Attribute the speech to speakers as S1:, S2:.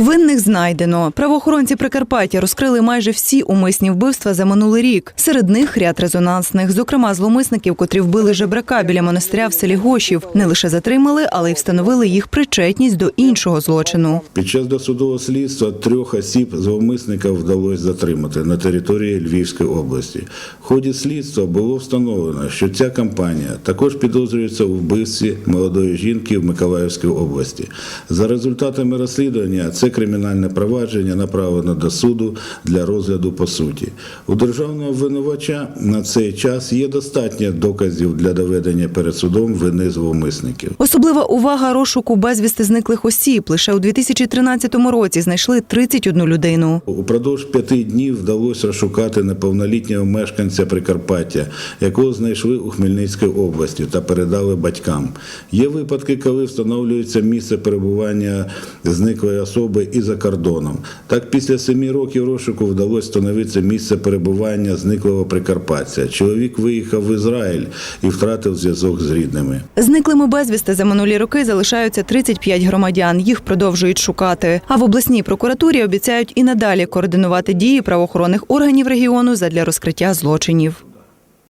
S1: Винних знайдено. Правоохоронці Прикарпаття розкрили майже всі умисні вбивства за минулий рік. Серед них ряд резонансних, зокрема зловмисників, котрі вбили жебрака біля монастиря в селі Гошів. Не лише затримали, але й встановили їх причетність до іншого злочину.
S2: Під час досудового слідства трьох осіб зловмисника вдалося затримати на території Львівської області. В ході слідства було встановлено, що ця компанія також підозрюється у вбивстві молодої жінки в Миколаївській області. За результатами розслідування це кримінальне провадження направлено до суду для розгляду по суті. У державного обвинувача на цей час є достатньо доказів для доведення перед судом вини зловмисників.
S1: Особлива увага розшуку безвісти зниклих осіб. Лише у 2013 році знайшли 31 людину.
S2: Упродовж п'яти днів вдалося розшукати неповнолітнього мешканця Прикарпаття, якого знайшли у Хмельницькій області та передали батькам. Є випадки, коли встановлюється місце перебування зниклої особи і за кордоном. Так, після семи років розшуку вдалося встановити місце перебування зниклого прикарпатця. Чоловік виїхав в Ізраїль і втратив зв'язок з рідними.
S1: Зниклими безвісти за минулі роки залишаються 35 громадян. Їх продовжують шукати. А в обласній прокуратурі обіцяють і надалі координувати дії правоохоронних органів регіону задля розкриття злочинів.